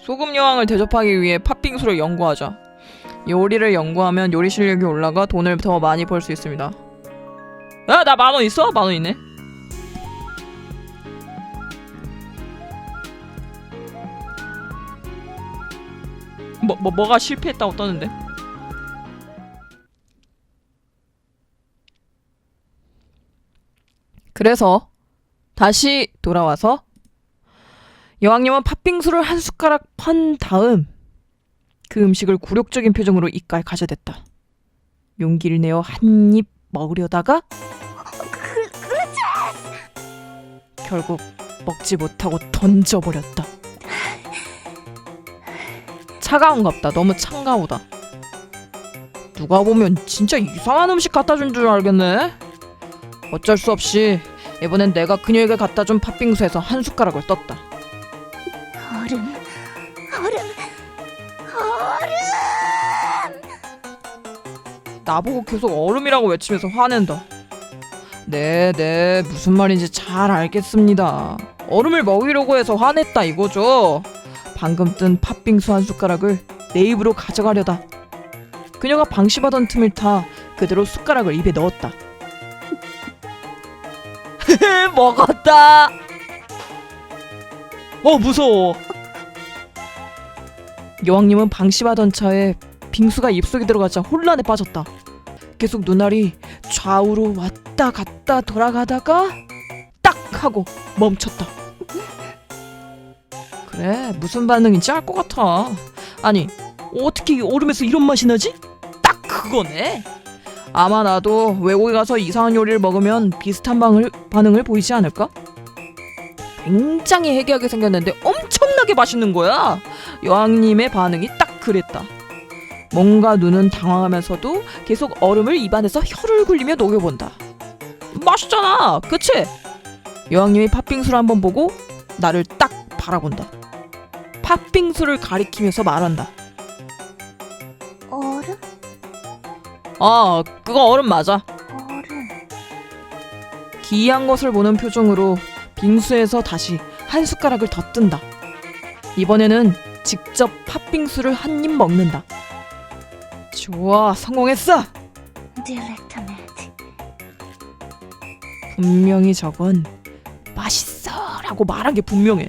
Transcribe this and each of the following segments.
소금 여왕을 대접하기 위해 팥빙수를 연구하자. 요리를 연구하면 요리 실력이 올라가 돈을 더 많이 벌 수 있습니다. 야, 나 만 원 있어? 만 원 있네. 뭐, 뭐, 뭐가 실패했다고 떴는데? 그래서 다시 돌아와서 여왕님은 팥빙수를 한 숟가락 판 다음 그 음식을 굴욕적인 표정으로 입가에 가져댔다. 용기를 내어 한 입 먹으려다가 결국 먹지 못하고 던져버렸다. 차가운갑다. 너무 찬가 보다. 누가 보면 진짜 이상한 음식 갖다 준 줄 알겠네. 어쩔 수 없이 이번엔 내가 그녀에게 갖다 준 팥빙수에서 한 숟가락을 떴다. 나보고 계속 얼음이라고 외치면서 화낸다. 네, 네, 무슨 말인지 잘 알겠습니다. 얼음을 먹이려고 해서 화냈다 이거죠. 방금 뜬 팥빙수 한 숟가락을 내 입으로 가져가려다. 그녀가 방심하던 틈을 타 그대로 숟가락을 입에 넣었다. 먹었다. 어 무서워. 여왕님은 방심하던 차에 빙수가 입속에 들어가자 혼란에 빠졌다. 계속 눈알이 좌우로 왔다 갔다 돌아가다가 딱 하고 멈췄다. 그래 무슨 반응인지 알 것 같아. 아니 어떻게 이 얼음에서 이런 맛이 나지? 딱 그거네. 아마 나도 외국에 가서 이상한 요리를 먹으면 비슷한 방을, 반응을 보이지 않을까? 굉장히 해괴하게 생겼는데 엄청나게 맛있는 거야. 여왕님의 반응이 딱 그랬다. 뭔가 눈은 당황하면서도 계속 얼음을 입안에서 혀를 굴리며 녹여본다. 맛있잖아, 그치? 여왕님이 팥빙수를 한번 보고 나를 딱 바라본다. 팥빙수를 가리키면서 말한다. 얼음, 아, 그거 얼음 맞아. 얼음. 기이한 것을 보는 표정으로 빙수에서 다시 한 숟가락을 더 뜬다. 이번에는 직접 팥빙수를 한 입 먹는다. 좋아, 성공했어. 분명히 저건 맛있어 라고 말한 게 분명해.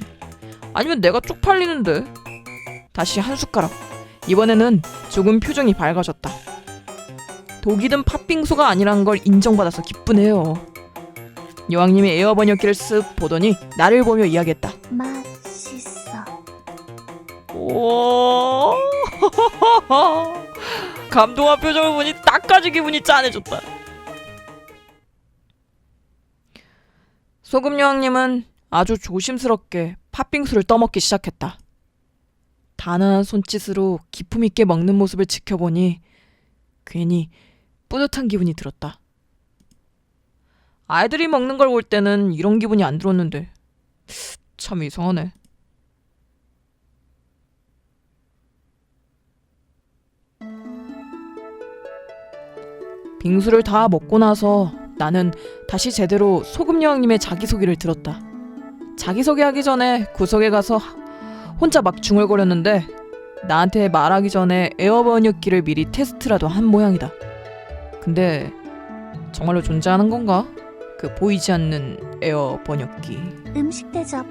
아니면 내가 쪽팔리는데. 다시 한 숟가락. 이번에는 조금 표정이 밝아졌다. 독이 든 팥빙수가 아니란 걸 인정받아서 기쁘네요. 여왕님이 에어 번역기를 쓱 보더니 나를 보며 이야기했다. 맛있어. 오. 감동한 표정을 보니 딱까지 기분이 짠해졌다. 소금 여왕님은 아주 조심스럽게 팥빙수를 떠먹기 시작했다. 단아한 손짓으로 기품 있게 먹는 모습을 지켜보니 괜히 뿌듯한 기분이 들었다. 아이들이 먹는 걸 볼 때는 이런 기분이 안 들었는데 참 이상하네. 빙수를 다 먹고 나서 나는 다시 제대로 소금 여왕님의 자기소개를 들었다. 자기소개하기 전에 구석에 가서 혼자 막 중얼거렸는데 나한테 말하기 전에 에어 번역기를 미리 테스트라도 한 모양이다. 근데 정말로 존재하는 건가? 그 보이지 않는 에어 번역기. 음식 대접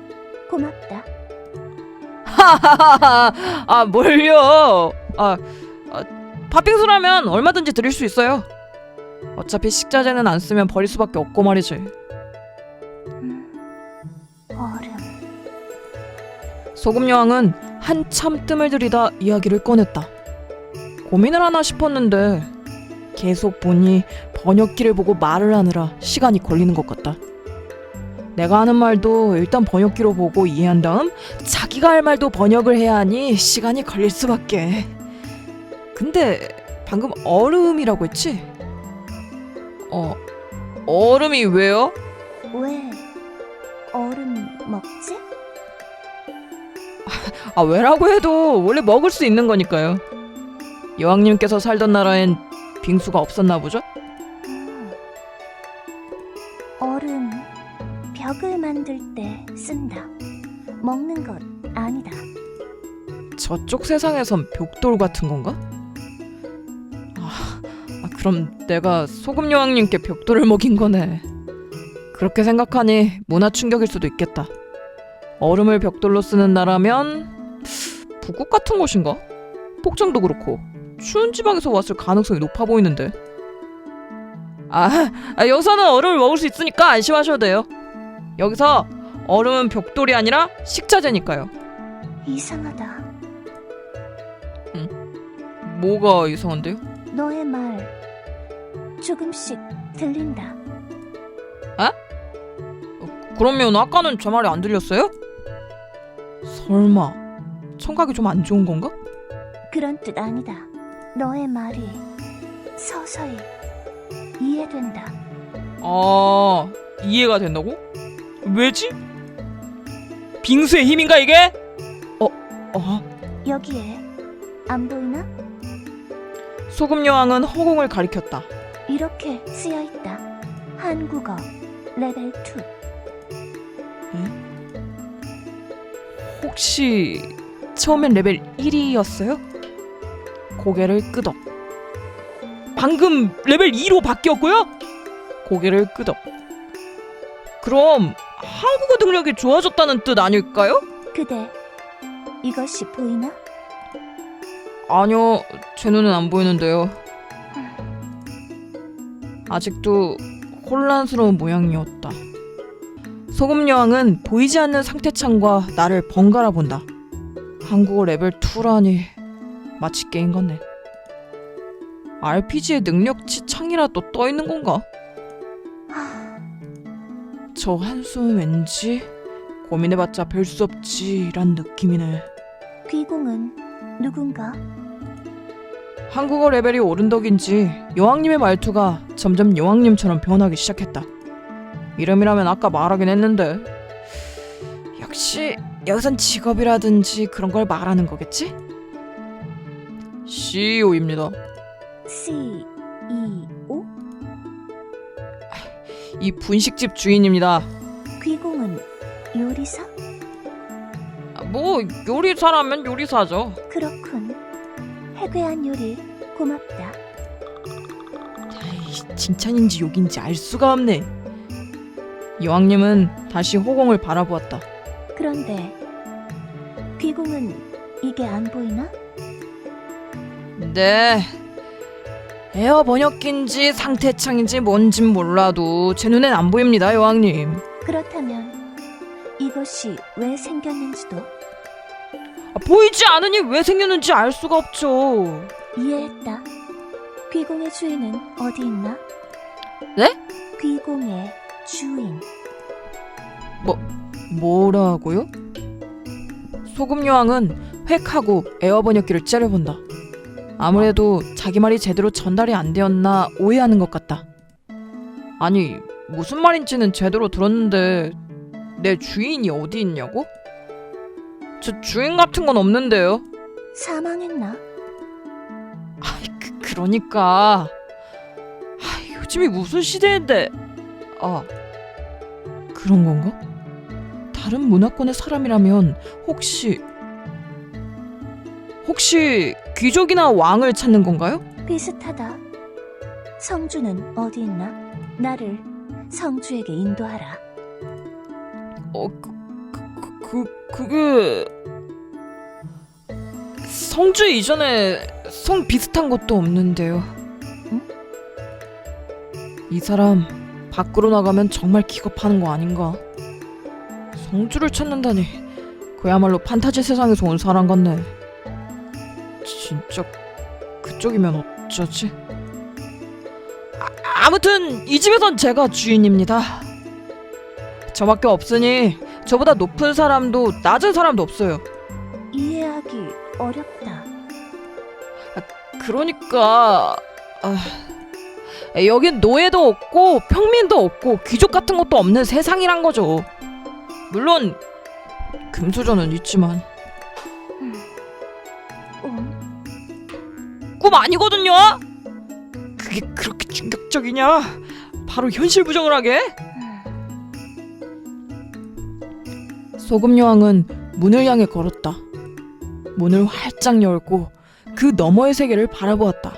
고맙다. 하하하하. 아 뭘요? 아, 아 팥빙수라면 얼마든지 드릴 수 있어요. 어차피 식자재는 안 쓰면 버릴 수밖에 없고 말이지. 음, 얼음. 소금 여왕은 한참 뜸을 들이다 이야기를 꺼냈다. 고민을 하나 싶었는데 계속 보니 번역기를 보고 말을 하느라 시간이 걸리는 것 같다. 내가 하는 말도 일단 번역기로 보고 이해한 다음 자기가 할 말도 번역을 해야 하니 시간이 걸릴 수밖에. 근데 방금 얼음이라고 했지? 어, 얼음이 왜요? 왜 얼음 먹지? 아 왜라고 해도 원래 먹을 수 있는 거니까요. 여왕님께서 살던 나라엔 빙수가 없었나 보죠? 음. 얼음 벽을 만들 때 쓴다. 먹는 것 아니다. 저쪽 세상에선 벽돌 같은 건가? 그럼 내가 소금 여왕님께 벽돌을 먹인 거네. 그렇게 생각하니 문화 충격일 수도 있겠다. 얼음을 벽돌로 쓰는 나라면 북극 같은 곳인가? 폭정도 그렇고 추운 지방에서 왔을 가능성이 높아 보이는데. 아, 아 여기서는 얼음을 먹을 수 있으니까 안심하셔도 돼요. 여기서 얼음은 벽돌이 아니라 식자재니까요. 이상하다. 뭐가 이상한데요? 너의 말 조금씩 들린다. 그러면 아까는 제 말이 안 들렸어요? 설마 청각이 좀 안 좋은 건가? 그런 뜻 아니다. 너의 말이 서서히 이해된다. 아 이해가 된다고? 왜지? 빙수의 힘인가 이게? 어, 어 여기에 안 보이나? 소금 여왕은 허공을 가리켰다. 이렇게 쓰여 있다. 한국어 레벨 2. 혹시 처음엔 레벨 1이었어요? 고개를 끄덕. 방금 레벨 2로 바뀌었고요? 고개를 끄덕. 그럼 한국어 능력이 좋아졌다는 뜻 아닐까요? 그대 이것이 보이나? 아니요, 제 눈엔 안 보이는데요. 아직도 혼란스러운 모양이었다. 소금 여왕은 보이지 않는 상태창과 나를 번갈아 본다. 한국어 레벨 2라니 마치 게임 같네. RPG의 능력치 창이라도 떠 있는 건가? 하, 저 한숨 왠지 고민해봤자 별 수 없지란 느낌이네. 귀공은 누군가? 한국어 레벨이 오른 덕인지 여왕님의 말투가 점점 여왕님처럼 변하기 시작했다. 이름이라면 아까 말하긴 했는데 역시 여기선 직업이라든지 그런 걸 말하는 거겠지? CEO입니다. C E O 이 분식집 주인입니다. 귀공은 요리사? 뭐 요리사라면 요리사죠. 그렇군. 해괴한 요리 고맙다. 아이, 칭찬인지 욕인지 알 수가 없네. 여왕님은 다시 호공을 바라보았다. 그런데 귀공은 이게 안 보이나? 네. 에어 번역기인지 상태창인지 뭔진 몰라도 제 눈엔 안 보입니다, 여왕님. 그렇다면 이것이 왜 생겼는지도 아, 보이지 않으니 왜 생겼는지 알 수가 없죠. 이해했다. 귀공의 주인은 어디 있나? 네? 귀공의 주인. 뭐라고요? 소금 여왕은 획하고 에어 번역기를 째려본다. 아무래도 자기 말이 제대로 전달이 안 되었나 오해하는 것 같다. 아니, 무슨 말인지는 제대로 들었는데 내 주인이 어디 있냐고? 저 주인 같은 건 없는데요. 사망했나? 그, 그러니까 아, 요즘이 무슨 시대인데 아 그런 건가? 다른 문화권의 사람이라면 혹시 혹시 귀족이나 왕을 찾는 건가요? 비슷하다. 성주는 어디 있나? 나를 성주에게 인도하라. 어, 그, 그, 그, 그게 성주 이전에 성 비슷한 것도 없는데요. 응? 이 사람 밖으로 나가면 정말 기겁하는 거 아닌가? 성주를 찾는다니 그야말로 판타지 세상에서 온 사람 같네. 진짜 그쪽이면 어쩌지? 아, 아무튼 이 집에선 제가 주인입니다. 저밖에 없으니 저보다 높은 사람도 낮은 사람도 없어요. 이해하기 어렵다. 그러니까 아, 여긴 노예도 없고 평민도 없고 귀족 같은 것도 없는 세상이란 거죠. 물론 금수저는 있지만 음, 꿈 아니거든요. 그게 그렇게 충격적이냐? 바로 현실 부정을 하게? 소금 여왕은 문을 향해 걸었다. 문을 활짝 열고 그 너머의 세계를 바라보았다.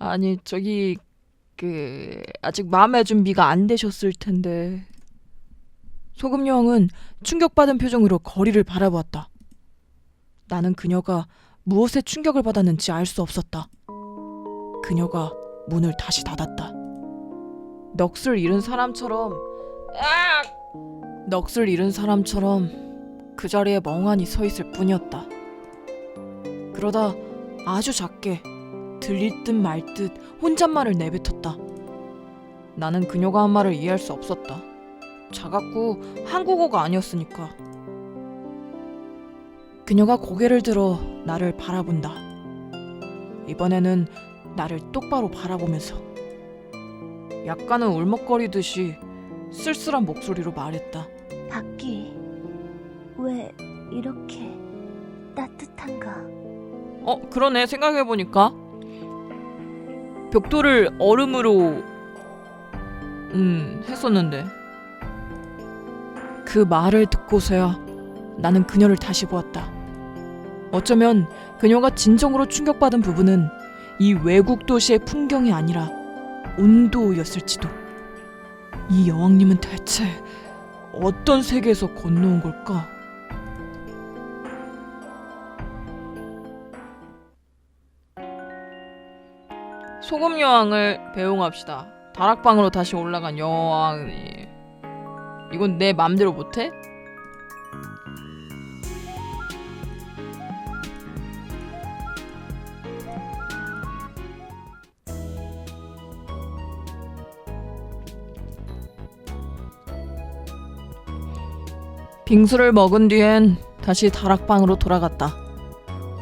아니 저기 그 아직 마음의 준비가 안 되셨을 텐데 소금 여왕은 충격받은 표정으로 거리를 바라보았다. 나는 그녀가 무엇에 충격을 받았는지 알 수 없었다. 그녀가 문을 다시 닫았다. 넋을 잃은 사람처럼 아! 넋을 잃은 사람처럼 그 자리에 멍하니 서 있을 뿐이었다. 그러다 아주 작게 들릴 듯 말 듯 혼잣말을 내뱉었다. 나는 그녀가 한 말을 이해할 수 없었다. 작았고 한국어가 아니었으니까. 그녀가 고개를 들어 나를 바라본다. 이번에는 나를 똑바로 바라보면서 약간은 울먹거리듯이 쓸쓸한 목소리로 말했다. 밖이 왜 이렇게 따뜻한가? 어, 그러네. 생각해보니까. 벽돌을 얼음으로, 음, 했었는데. 그 말을 듣고서야 나는 그녀를 다시 보았다. 어쩌면 그녀가 진정으로 충격받은 부분은 이 외국 도시의 풍경이 아니라 온도였을지도. 이 여왕님은 대체 어떤 세계에서 건너온 걸까? 소금 여왕을 배웅합시다. 다락방으로 다시 올라간 여왕이 이건 내 맘대로 못해? 빙수를 먹은 뒤엔 다시 다락방으로 돌아갔다.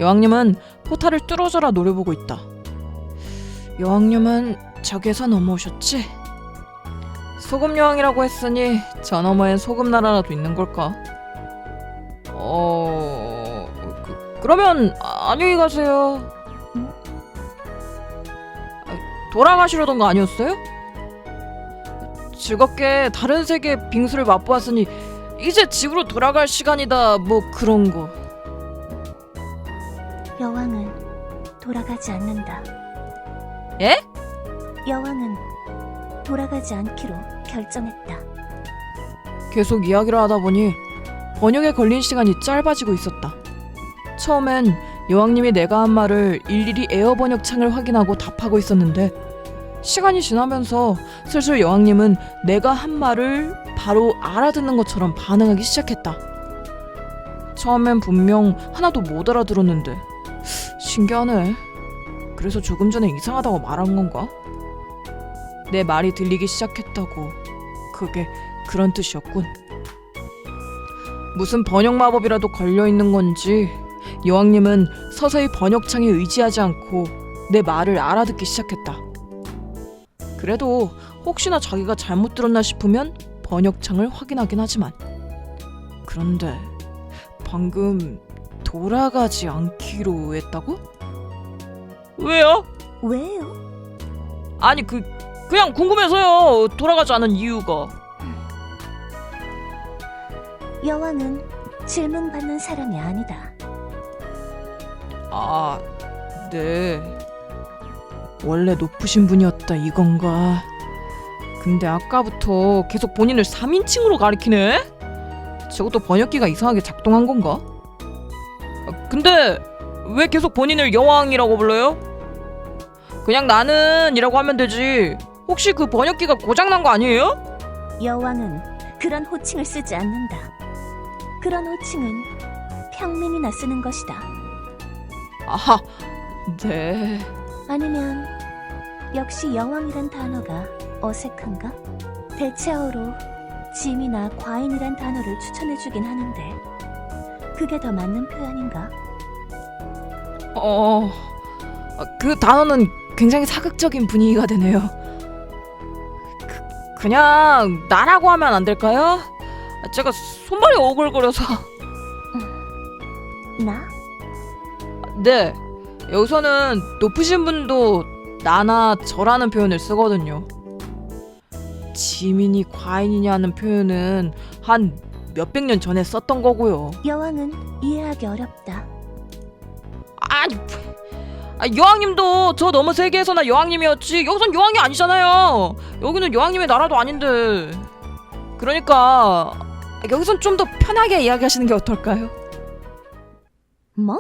여왕님은 포탈을 뚫어져라 노려보고 있다. 여왕님은 저기에서 넘어오셨지? 소금 여왕이라고 했으니 저 너머엔 소금 나라라도 있는 걸까? 어... 그, 그러면 안녕히 가세요. 아, 돌아가시려던 거 아니었어요? 즐겁게 다른 세계 빙수를 맛보았으니 이제 집으로 돌아갈 시간이다 뭐 그런 거. 여왕은 돌아가지 않는다. 예? 여왕은 돌아가지 않기로 결정했다. 계속 이야기를 하다 보니 번역에 걸린 시간이 짧아지고 있었다. 처음엔 여왕님이 내가 한 말을 일일이 에어 번역 창을 확인하고 답하고 있었는데 시간이 지나면서 슬슬 여왕님은 내가 한 말을 바로 알아듣는 것처럼 반응하기 시작했다. 처음엔 분명 하나도 못 알아들었는데 신기하네. 그래서 조금 전에 이상하다고 말한 건가? 내 말이 들리기 시작했다고 그게 그런 뜻이었군. 무슨 번역 마법이라도 걸려 있는 건지 여왕님은 서서히 번역창에 의지하지 않고 내 말을 알아듣기 시작했다. 그래도 혹시나 자기가 잘못 들었나 싶으면 번역창을 확인하긴 하지만 그런데 방금 돌아가지 않기로 했다고? 왜요? 왜요? 아니 그 그냥 궁금해서요. 돌아가지 않은 이유가. 여왕은 질문 받는 사람이 아니다. 아, 네. 원래 높으신 분이었다 이건가? 근데 아까부터 계속 본인을 3인칭으로 가리키네? 저것도 번역기가 이상하게 작동한 건가? 아, 근데 왜 계속 본인을 여왕이라고 불러요? 그냥 나는 이라고 하면 되지. 혹시 그 번역기가 고장난 거 아니에요? 여왕은 그런 호칭을 쓰지 않는다. 그런 호칭은 평민이나 쓰는 것이다. 아하, 네. 아니면 역시 여왕이란 단어가 어색한가? 대체어로 짐이나 과인이란 단어를 추천해주긴 하는데 그게 더 맞는 표현인가? 어, 아, 그 단어는 굉장히 사극적인 분위기가 되네요. 그, 그냥 나라고 하면 안 될까요? 아, 제가 손발이 오글거려서. 나? 네, 여기서는 높으신 분도 나나 저라는 표현을 쓰거든요. 지민이 과인이냐 하는 표현은 한 몇백 년 전에 썼던 거고요. 여왕은 이해하기 어렵다. 아니, 아, 여왕님도 저 너무 세계에서나 여왕님이었지. 여기선 여왕이 아니잖아요. 여기는 여왕님의 나라도 아닌데. 그러니까 여기선 좀 더 편하게 이야기하시는 게 어떨까요? 뭐?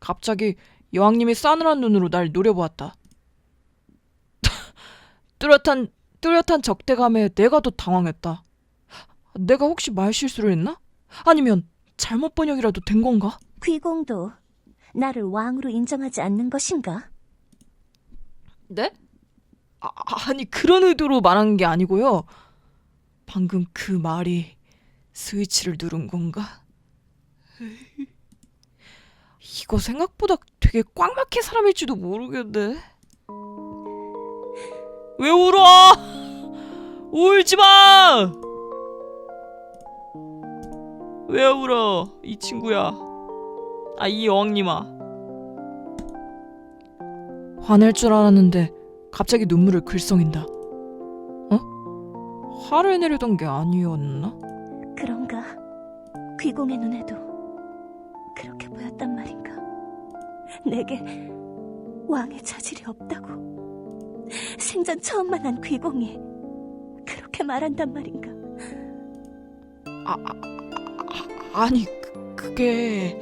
갑자기 여왕님이 싸늘한 눈으로 날 노려보았다. 뚜렷한 뚜렷한 적대감에 내가 더 당황했다. 내가 혹시 말실수를 했나? 아니면 잘못 번역이라도 된 건가? 귀공도 나를 왕으로 인정하지 않는 것인가? 네? 아, 아니 그런 의도로 말한 게 아니고요. 방금 그 말이 스위치를 누른 건가? 이거 생각보다 되게 꽉 막힌 사람일지도 모르겠네. 왜 울어? 울지 마! 왜 울어? 이 친구야. 아, 이 여왕님아. 화낼 줄 알았는데 갑자기 눈물을 글썽인다. 어? 화를 내려던 게 아니었나? 그런가? 귀공의 눈에도 그렇게 보였단 말인가? 내게 왕의 자질이 없다고 생전 처음 만난 귀공이 그렇게 말한단 말인가? 아, 아, 아, 아니 그, 그게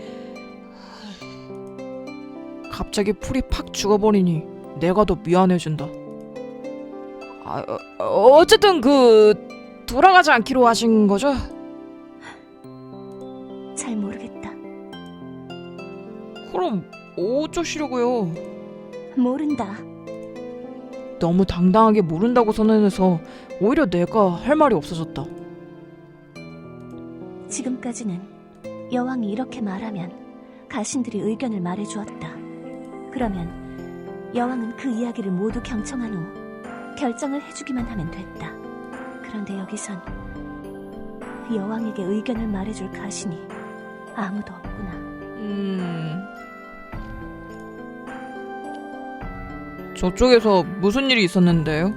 갑자기 풀이 팍 죽어버리니 내가 더 미안해진다. 아, 어, 어쨌든 그 돌아가지 않기로 하신 거죠? 잘 모르겠다. 그럼 어쩌시려고요? 모른다. 너무 당당하게 모른다고 선언해서 오히려 내가 할 말이 없어졌다. 지금까지는 여왕이 이렇게 말하면 가신들이 의견을 말해 주었다. 그러면 여왕은 그 이야기를 모두 경청한 후 결정을 해주기만 하면 됐다. 그런데 여기선 여왕에게 의견을 말해줄 가신이 아무도 없구나. 음. 저쪽에서 무슨 일이 있었는데요?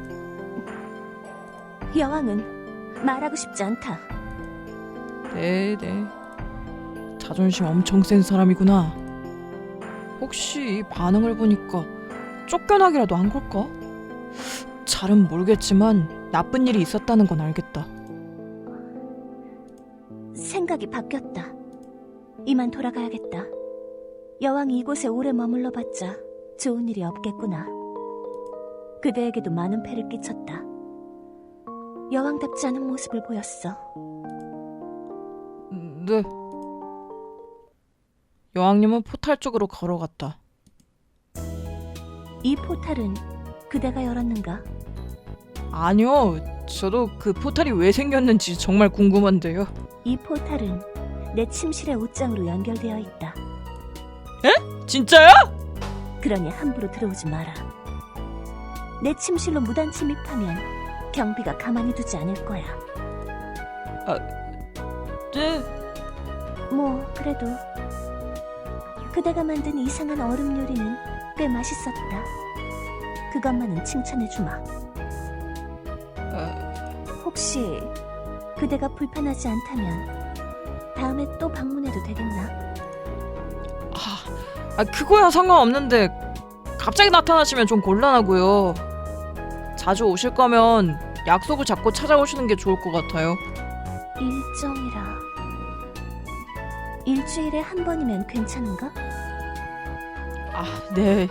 여왕은 말하고 싶지 않다. 네네. 자존심 엄청 센 사람이구나. 혹시 이 반응을 보니까 쫓겨나기라도 한 걸까? 잘은 모르겠지만 나쁜 일이 있었다는 건 알겠다. 생각이 바뀌었다. 이만 돌아가야겠다. 여왕이 이곳에 오래 머물러 봤자 좋은 일이 없겠구나. 그대에게도 많은 패를 끼쳤다. 여왕답지 않은 모습을 보였어. 네. 여왕님은 포탈 쪽으로 걸어갔다. 이 포탈은 그대가 열었는가? 아니요, 저도 그 포탈이 왜 생겼는지 정말 궁금한데요. 이 포탈은 내 침실의 옷장으로 연결되어 있다. 진짜요? 그러니 함부로 들어오지 마라. 내 침실로 무단 침입하면 경비가 가만히 두지 않을 거야. 네. 뭐 그래도 그대가 만든 이상한 얼음 요리는 꽤 맛있었다. 그것만은 칭찬해 주마. 어, 혹시 그대가 불편하지 않다면 다음에 또 방문해도 되겠나? 아, 아, 그거야 상관없는데 갑자기 나타나시면 좀 곤란하고요. 자주 오실 거면 약속을 잡고 찾아오시는 게 좋을 것 같아요. 일정이라 일주일에 한 번이면 괜찮은가? 아, 네.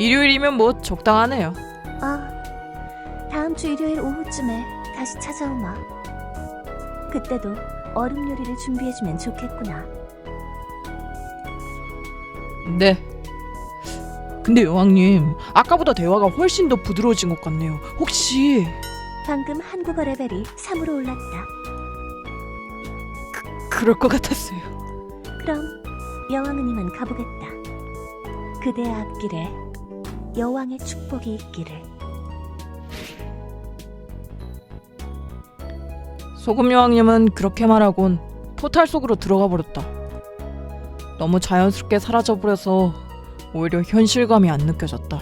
일요일이면 뭐 적당하네요. 아, 다음 주 일요일 오후쯤에 다시 찾아오마. 그때도 얼음 요리를 준비해주면 좋겠구나. 네. 근데 여왕님, 아까보다 대화가 훨씬 더 부드러워진 것 같네요. 혹시 방금 한국어 레벨이 3으로 올랐다. 그럴 것 같았어요. 그럼 여왕은 이만 가보겠다. 그대의 앞길에 여왕의 축복이 있기를. 소금 여왕님은 그렇게 말하곤 포탈 속으로 들어가 버렸다. 너무 자연스럽게 사라져 버려서 오히려 현실감이 안 느껴졌다.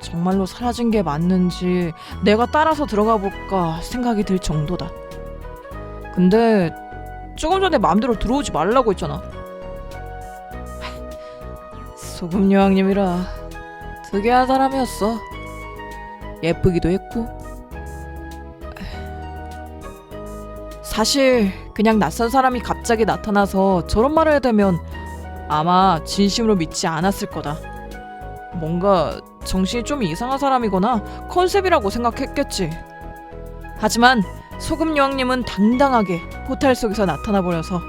정말로 사라진 게 맞는지 내가 따라서 들어가 볼까 생각이 들 정도다. 근데 조금 전에 마음대로 들어오지 말라고 했잖아. 소금 여왕님이라 특이한 사람이었어. 예쁘기도 했고. 사실 그냥 낯선 사람이 갑자기 나타나서 저런 말을 해대면 아마 진심으로 믿지 않았을 거다. 뭔가 정신이 좀 이상한 사람이거나 컨셉이라고 생각했겠지. 하지만 소금 여왕님은 당당하게 포탈 속에서 나타나 버려서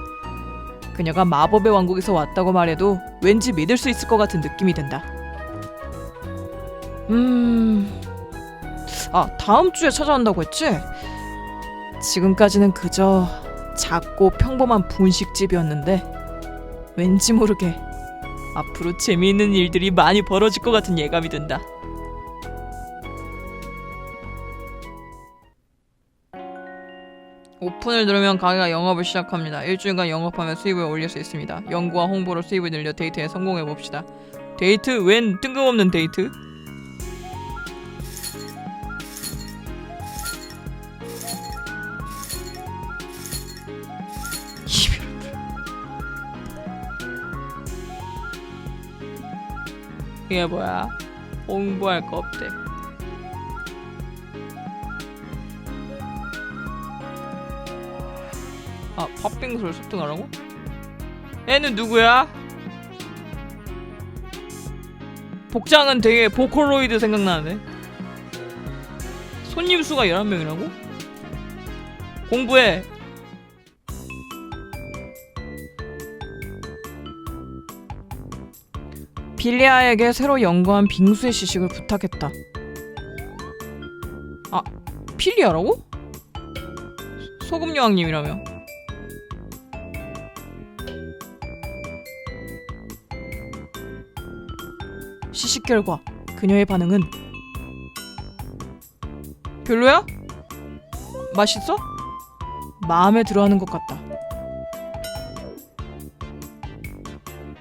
그녀가 마법의 왕국에서 왔다고 말해도 왠지 믿을 수 있을 것 같은 느낌이 든다. 음, 아 다음 주에 찾아온다고 했지? 지금까지는 그저 작고 평범한 분식집이었는데 왠지 모르게 앞으로 재미있는 일들이 많이 벌어질 것 같은 예감이 든다. 오픈을 누르면 가게가 영업을 시작합니다. 일주일간 영업하면 수입을 올릴 수 있습니다. 연구와 홍보로 수입을 늘려 데이트에 성공해 봅시다. 데이트? 웬 뜬금없는 데이트? 이게 뭐야? 홍보할 거 없대. 아, 팥빙수를 습득하라고? 얘는 누구야? 복장은 되게 보컬로이드 생각나는데. 손님 수가 11명이라고? 공부해. 빌리아에게 새로 연구한 빙수의 시식을 부탁했다. 아, 필리아라고? 소금 여왕님이라며. 시식 결과 그녀의 반응은 별로야? 맛있어? 마음에 들어하는 것 같다.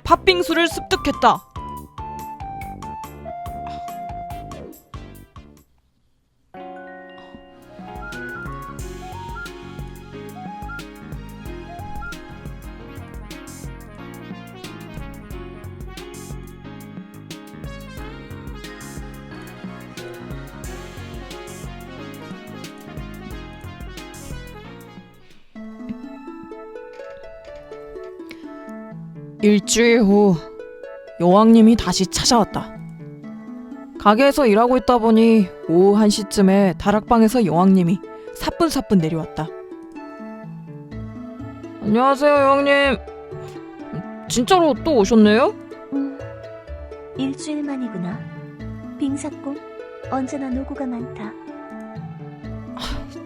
팥빙수를 습득했다. 일주일 후 여왕님이 다시 찾아왔다. 가게에서 일하고 있다 보니 오후 1시쯤에 다락방에서 여왕님이 사뿐사뿐 내려왔다. 안녕하세요, 여왕님. 진짜로 또 오셨네요? 음, 일주일 만이구나. 빙사꿈, 언제나 노고가 많다.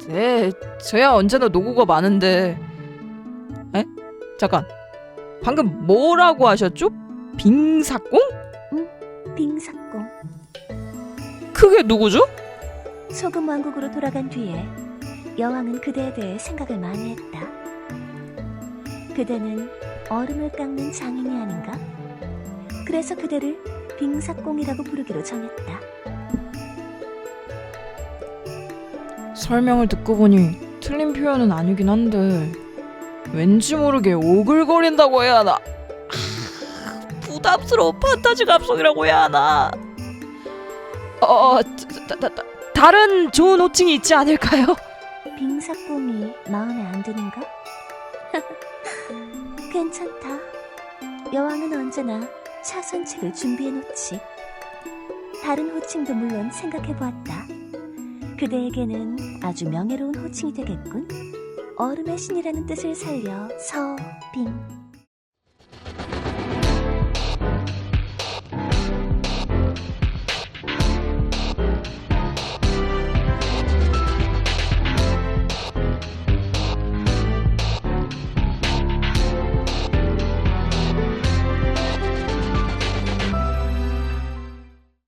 네, 저야 언제나 노고가 많은데. 에? 잠깐. 방금 뭐라고 하셨죠? 빙사꽁? 빙사꿈. 그게 누구죠? 소금 왕국으로 돌아간 뒤에 여왕은 그대에 대해 생각을 많이 했다. 그대는 얼음을 깎는 장인이 아닌가? 그래서 그대를 빙사꽁이라고 부르기로 정했다. 설명을 듣고 보니 틀린 표현은 아니긴 한데 왠지 모르게 오글거린다고 해야 하나 아, 부담스러운 판타지 감성이라고 해야 하나 어, 다, 다, 다, 다른 좋은 호칭이 있지 않을까요? 빙사꿈이 마음에 안 드는가? 괜찮다. 여왕은 언제나 차선책을 준비해놓지. 다른 호칭도 물론 생각해보았다. 그대에게는 아주 명예로운 호칭이 되겠군. 얼음의 신이라는 뜻을 살려 서빙.